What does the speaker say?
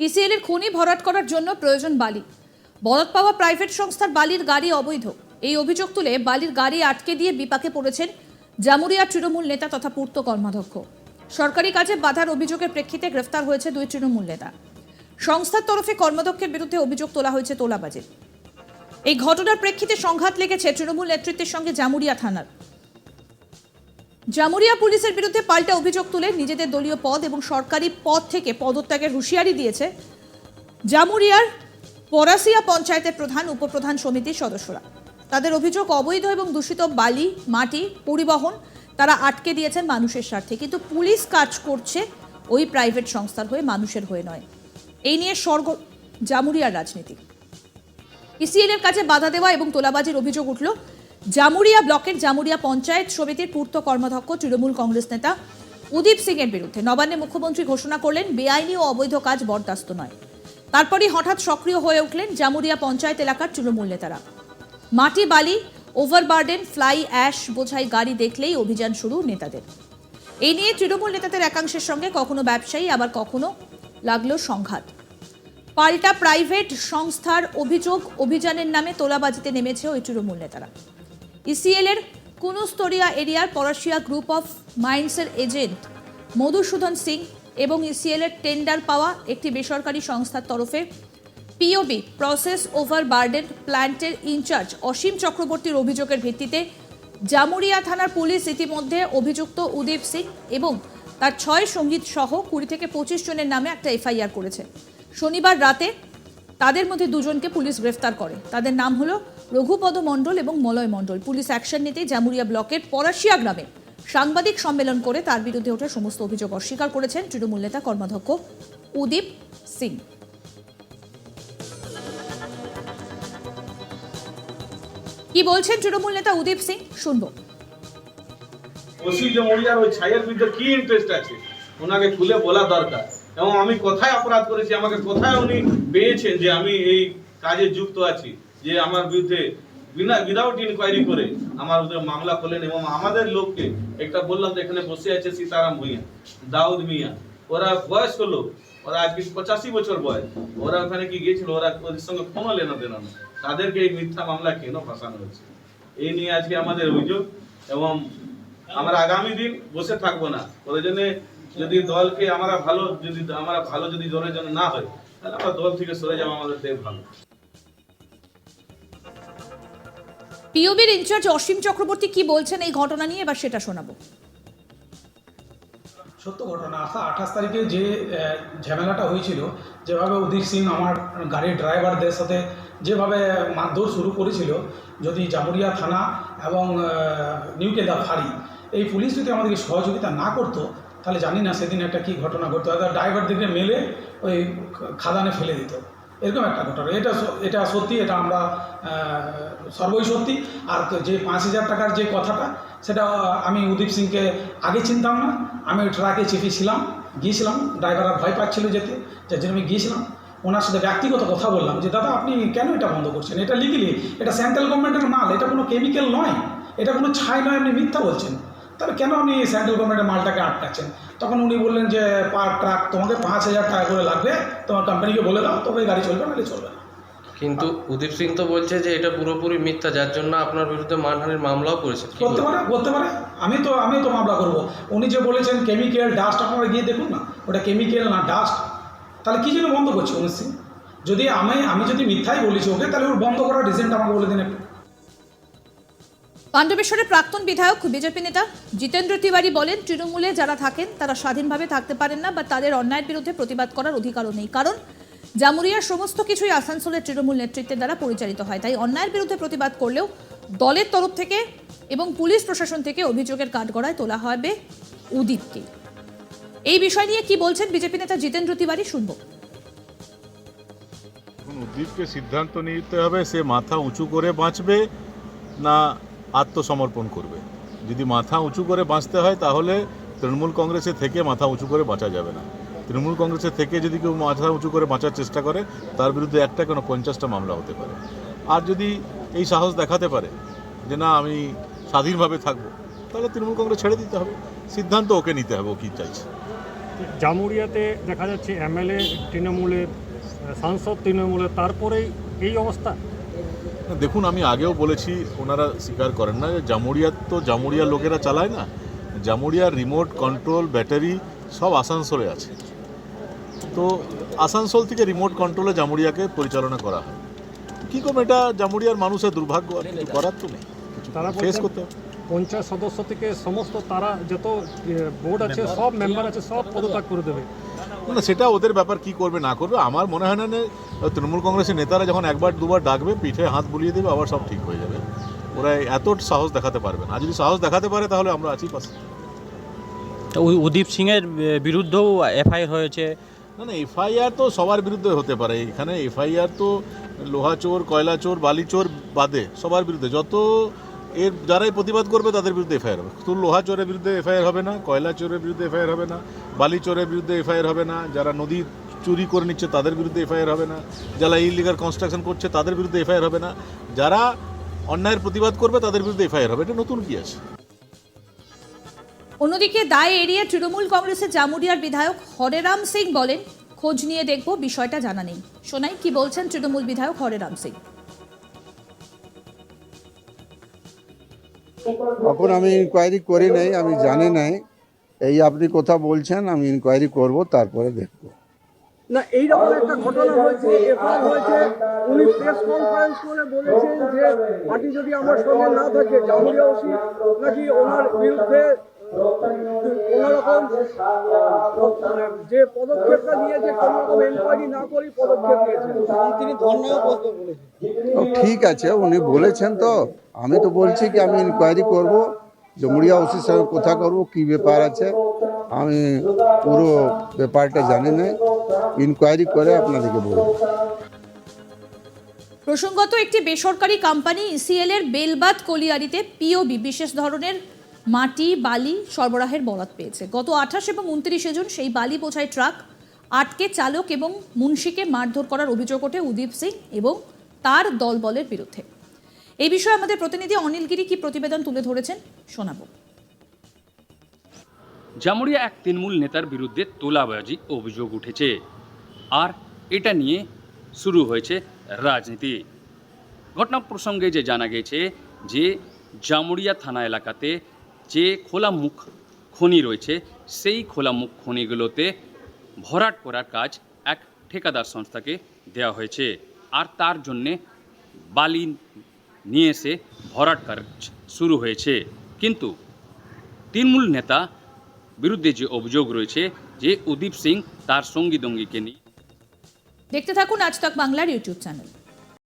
ECL এর খনি ভরাট করার জন্য প্রয়োজন বালি। বরাদ পাওয়া প্রাইভেট সংস্থার বালির গাড়ি অবৈধ। এই অভিযোগ তুলে বালির গাড়ি আটকে দিয়ে বিপাকে পড়েছেন জামুরিয়া তৃণমূল নেতা তথা পূর্ত কর্মাধ্যক্ষ। সরকারি কাজে বাধার অভিযোগের প্রেক্ষিতে গ্রেফতার হয়েছে দুই তৃণমূল নেতা। সংস্থার তরফে কর্মাধ্যক্ষের বিরুদ্ধে অভিযোগ তোলা হয়েছে তোলাবাজির। এই ঘটনার প্রেক্ষিতে সংঘাত লেগেছে তৃণমূল নেতৃত্বের সঙ্গে জামুরিয়া থানার। জামুরিয়া পুলিশের বিরুদ্ধে পাল্টা অভিযোগ তুলে নিজেদের দলীয় পদ এবং সরকারি পদ থেকে পদত্যাগের হুঁশিয়ারি দিয়েছে জামুরিয়ার পরাসিয়া পঞ্চায়েতের প্রধান, উপপ্রধান সমিতির সদস্যরা। তাদের অভিযোগ অবৈধ এবং দূষিত বালি, মাটি, পরিবহন তারা আটকে দিয়েছেন মানুষের স্বার্থে। কিন্তু পুলিশ কাজ করছে ওই প্রাইভেট সংস্থার হয়ে, মানুষের হয়ে নয়। এই নিয়ে স্বর্গ জামুরিয়ার রাজনীতি। ইসিএল এর কাছে বাধা দেওয়া এবং তোলাবাজির অভিযোগ উঠল জামুরিয়া ব্লকের জামুরিয়া পঞ্চায়েত সমিতির পূর্ত কর্মাধ্যক্ষ, তৃণমূল কংগ্রেস নেতা উদীপ সিং এর বিরুদ্ধে নবান্নে মুখ্যমন্ত্রী ঘোষণা করলেন, বেআইনি ও অবৈধ কাজ বরদাস্ত নয়। তারপরই হঠাৎ সক্রিয় হয়ে উঠলেন জামুরিয়া পঞ্চায়েত এলাকার তৃণমূল নেতারা। মাটি, বালি, ওভারবার্ডেন, ফ্লাই অ্যাশ বোঝাই গাড়ি দেখলেই অভিযান শুরু নেতাদের। এই নিয়ে তৃণমূল নেতাদের একাংশের সঙ্গে কখনো ব্যবসায়ী, আবার কখনো লাগল সংঘাত। পাল্টা প্রাইভেট সংস্থার অভিযোগ, অভিযানের নামে তোলাবাজিতে নেমেছে ওই তৃণমূল নেতারা। ইসিএল এর কুনুস্তরিয়া এরিয়ার পরাশিয়া গ্রুপ অফ মাইন্ডসের এজেন্ট মধুসূদন সিং এবং ইসিএল এর টেন্ডার পাওয়া একটি বেসরকারি সংস্থার তরফে পিওবি প্রসেস ওভার বার্ডেন প্ল্যান্টের ইনচার্জ অসীম চক্রবর্তীর অভিযোগের ভিত্তিতে জামুরিয়া থানার পুলিশ ইতিমধ্যে অভিযুক্ত উদীপ সিং এবং তার ছয় সংগীত সহ কুড়ি থেকে পঁচিশ জনের নামে একটা এফআইআর করেছে। শনিবার রাতে তাদের মধ্যে দুজনকে পুলিশ গ্রেফতার করে। তাদের নাম হলো রঘুপদ মণ্ডল এবং মলয় মণ্ডল। পুলিশ অ্যাকশন নিতে জামুরিয়া ব্লকের পরাশিয়া গ্রামে সাংবাদিক সম্মেলন করে তার বিরুদ্ধে ওঠা সমস্ত অভিযোগ অস্বীকার করেছেন তৃণমূল নেতা কর্মাধ্যক্ষ উদীপ সিং। কি বলছেন তৃণমূল নেতা উদীপ সিং? শুনব। ওসি জমুরিয়ার ওই ছাইয়ের বিরুদ্ধে কি ইন্টারেস্ট আছে? ওনাকে খুলে বলা দরকার। এবং আমি কোথায় অপরাধ করেছি, আমাকে কোথায় উনি পেয়েছেন যে আমি এই কাজে যুক্ত আছি। যে আমার বিরুদ্ধে বিনা উইদাউট ইনকোয়ারি করে আমার বিরুদ্ধে মামলা করলেন এবং আমাদের লোককে একটা বললাম যে এখানে বসে আছে সীতারাম ভূঁইয়া, দাউদ মিয়া। ওরা বয়স্ক লোক, ওরা আজকে পঁচাশি বছর বয়স। ওরা ওখানে কি গিয়েছিল? ওরা ওদের সঙ্গে কোনো লেনা দেনা নেই তাদেরকে এই মিথ্যা মামলা কেন ফাঁসানো হয়েছে? এই নিয়ে আজকে আমাদের অভিযোগ এবং আমরা আগামী দিন বসে থাকব না। প্রয়োজনে যদি দলকে আমরা ভালো, যদি আমরা ভালো যদি দলের জন্য না হয়, তাহলে আমরা দল থেকে সরে যাব আমাদের থেকে ভালো। পিওবির ইনচার্জ অসীম চক্রবর্তী কি বলছেন এই ঘটনা নিয়ে? এবার সেটা শোনাবো। সত্য ঘটনা আসা আঠাশ তারিখে যে ঝামেলাটা হয়েছিল, যেভাবে উদিত সিং আমার গাড়ির ড্রাইভারদের সাথে যেভাবে মারধর শুরু করেছিল, যদি জামুরিয়া থানা এবং নিউকেদা ফাঁড়ি, এই পুলিশ যদি আমাদেরকে সহযোগিতা না করতো, তাহলে জানি না সেদিন একটা কী ঘটনা ঘটতো। ড্রাইভারদেরকে মেলে ওই খাদানে ফেলে দিত। এরকম একটা ঘটনা এটা এটা সত্যি, এটা আমরা সর্বই সত্যি। আর যে পাঁচ হাজার টাকার যে কথাটা, সেটা আমি উদীপ সিংকে আগে চিনতাম না। আমি ট্রাকে চেপেছিলাম গিয়েছিলাম। ড্রাইভাররা ভয় পাচ্ছিল যেতে, যার জন্য আমি গিয়েছিলাম। ওনার সাথে ব্যক্তিগত কথা বললাম যে, দাদা, আপনি কেন এটা বন্ধ করছেন? এটা লিগেলি এটা সেন্ট্রাল গভর্নমেন্টের মাল, এটা কোনো কেমিক্যাল নয়। এটা কোনো ছাই নয়, আপনি মিথ্যা বলছেন। তাহলে কেন আপনি সেন্ট্রাল গভর্নমেন্টের মালটাকে আটকাচ্ছেন? তখন উনি বললেন যে পার ট্রাক তোমাকে পাঁচ হাজার টাকা করে লাগবে। তোমার কোম্পানিকে বলে দাও তবে গাড়ি চলবে নাহলে চলবে না। কিন্তু উদীপ সিং তো বলছে যে এটা পুরোপুরি মিথ্যা যার জন্য আপনার বিরুদ্ধে মানহানির মামলাও করেছে। করতে পারে করতে পারে। আমি তো আমি তো মামলা করব। উনি যে বলেছেন কেমিক্যাল ডাস্ট আপনারা গিয়ে দেখুন না ওটা কেমিক্যাল না ডাস্ট তাহলে কি জন্য বন্ধ করছে উনি সিং? যদি আমি আমি যদি মিথ্যাই বলেছি ওকে তাহলে ওর বন্ধ করার রিজনটা আমাকে বলে দিন একটু। পাণ্ডবেশ্বরের প্রাক্তন বিধায়ক, বিজেপি নেতা জিতেন্দ্র তিওয়ারি বলেন, তৃণমূলে যারা থাকেন, তারা স্বাধীনভাবে থাকতে পারেন না বা তাদের অন্যায়ের বিরুদ্ধে প্রতিবাদ করার অধিকারও নেই। কারণ জামুরিয়ার সমস্ত কিছুই আসানসোলের তৃণমূল নেতৃত্বের দ্বারা পরিচালিত হয়। তাই অন্যায়ের বিরুদ্ধে প্রতিবাদ করলেও দলের তরফ থেকে এবং পুলিশ প্রশাসন থেকে অভিযোগের কাঠগড়ায় তোলা হবে উদীপকে এই বিষয় নিয়ে কি বলছেন বিজেপি নেতা জিতেন্দ্র তিওয়ারি শুনব। উদ্দীপকে সিদ্ধান্ত নিতে হবে, সে মাথা উঁচু করে বাঁচবে না আত্মসমর্পণ করবে। যদি মাথা উঁচু করে বাঁচতে হয়, তাহলে তৃণমূল কংগ্রেসে থেকে মাথা উঁচু করে বাঁচা যাবে না। তৃণমূল কংগ্রেসে থেকে যদি কেউ মাথা উঁচু করে বাঁচার চেষ্টা করে, তার বিরুদ্ধে একটা কোনো পঞ্চাশটা মামলা হতে পারে। আর যদি এই সাহস দেখাতে পারে যে না, আমি স্বাধীনভাবে থাকব, তাহলে তৃণমূল কংগ্রেস ছেড়ে দিতে হবে। সিদ্ধান্ত ওকে নিতে হবে, ও কী চাইছে? জামুরিয়াতে দেখা যাচ্ছে এমএলএ তৃণমূলের সাংসদ তৃণমূলের, তারপরেই এই অবস্থা? দেখুন আমি আগেও বলেছি ওনারা স্বীকার করেন না যে জামুরিয়ার তো জামুরিয়ার লোকেরা চালায় না। জামুরিয়ার রিমোট কন্ট্রোল ব্যাটারি সব আসানসোলে আছে। তো আসানসোল থেকে রিমোট কন্ট্রোলে জামুরিয়াকে পরিচালনা করা হয়। কী করবে এটা জামুরিয়ার মানুষের দুর্ভাগ্য আর কিছু করার তো নেই। তারা ফেস করতে হবে। পঞ্চায়েত সদস্য থেকে সমস্ত তারা যত বোর্ড আছে সব মেম্বার আছে সব পদত্যাগ করে দেবে। না সেটা ওদের ব্যাপার কি করবে না করবে আমার মনে হয় না তৃণমূল কংগ্রেসের নেতারা যখন একবার দুবার ডাকবে পিঠে হাত বুলিয়ে দেবে আবার সব ঠিক হয়ে যাবে। ওরা এত সাহস দেখাতে পারবে না। যদি সাহস দেখাতে পারে তাহলে আমরা আছি পাশে ওই উদীপ সিংয়ের বিরুদ্ধেও এফআইআর হয়েছে। না না এফআইআর তো সবার বিরুদ্ধে হতে পারে। এখানে এফআইআর তো লোহা চোর কয়লা চোর বালি চোর বাদে সবার বিরুদ্ধে। যত এর যারাই প্রতিবাদ করবে তাদের বিরুদ্ধে এফআইআর হবে। তো লোহা চোরের বিরুদ্ধে এফআইআর হবে না, কয়লা চোরের বিরুদ্ধে এফআইআর হবে না, বালি চোরের বিরুদ্ধে এফআইআর হবে না, যারা নদী চুরি করে নিচ্ছে তাদের বিরুদ্ধে এফআইআর হবে না, যারা ইলিগাল কনস্ট্রাকশন করছে তাদের বিরুদ্ধে এফআইআর হবে না, যারা অন্যায়ের প্রতিবাদ করবে তাদের বিরুদ্ধে এফআইআর হবে। এটা নতুন কি আছে? অন্যদিকে দায় এড়িয়ে তৃণমূল কংগ্রেসের জামুরিয়ার বিধায়ক হরেরাম সিং বলেন, খোঁজ নিয়ে দেখব, বিষয়টা জানা নেই। শোনাই কি বলছেন তৃণমূল বিধায়ক হরেরাম সিং? এখন আমি ইনকোয়ারি করি নাই আমি জানি নাই। এই আপনি কথা বলছেন আমি ইনকোয়ারি করব তারপরে দেখব। না এইরকম একটা ঘটনা হয়েছে এফআইআর হয়েছে উনি প্রেস কনফারেন্স করে বলেছেন যে পার্টি যদি আমার সঙ্গে না থাকে ওসি নাকি ওনার বিরুদ্ধে কোনো রকম যে পদক্ষেপটা নিয়েছে কোনো রকম এনকোয়ারি না করে পদক্ষেপ নিয়েছে তিনি ধর্ণাও বসতে বলেছেন। ও ঠিক আছে উনি বলেছেন তো। আমি তো বলছি কি, আমি ইনকোয়ারি করব জমুরিয়া ওসির সঙ্গে কথা করব, কি ব্যাপার আছে। আমি পুরো ব্যাপারটা জানি না ইনকোয়ারি করে আপনাদেরকে বলব। প্রসঙ্গত একটি বেসরকারি কোম্পানি ইসিএল এর বেলবাদ কলিয়ারিতে পিওবি বিশেষ ধরনের মাটি, বালি সরবরাহের বরাত পেয়েছে। গত আঠাশ এবং উনত্রিশে জুন সেই বালি বোঝাই ট্রাক আটকে চালক এবং মুন্সিকে মারধর করার অভিযোগ ওঠে উদীপ সিং এবং তার দলবলের বিরুদ্ধে। এই বিষয়ে আমাদের প্রতিনিধি অনিল গিরি কি প্রতিবেদন তুলে ধরেছেন? শোনাবো। জামুরিয়া এক তৃণমূল নেতার বিরুদ্ধে তোলাবাজি অভিযোগ উঠেছে। আর এটা নিয়ে শুরু হয়েছে রাজনীতি। ঘটনা প্রসঙ্গে যে জানা গেছে যে জামুরিয়া থানা এলাকাতে যে খোলা মুখ খনি রয়েছে, সেই খোলা মুখ খনিগুলোতে ভরাট করার কাজ এক ঠিকাদার সংস্থাকে দেওয়া হয়েছে। আর তার জন্যে বালি নিয়ে এসে ভরাট কাজ শুরু হয়েছে। কিন্তু তৃণমূল নেতা বিরুদ্ধে যে অভিযোগ রয়েছে যে উদীপ সিং তার সঙ্গী দঙ্গীকে নিয়ে দেখতে থাকুন আজ তক বাংলার ইউটিউব চ্যানেল।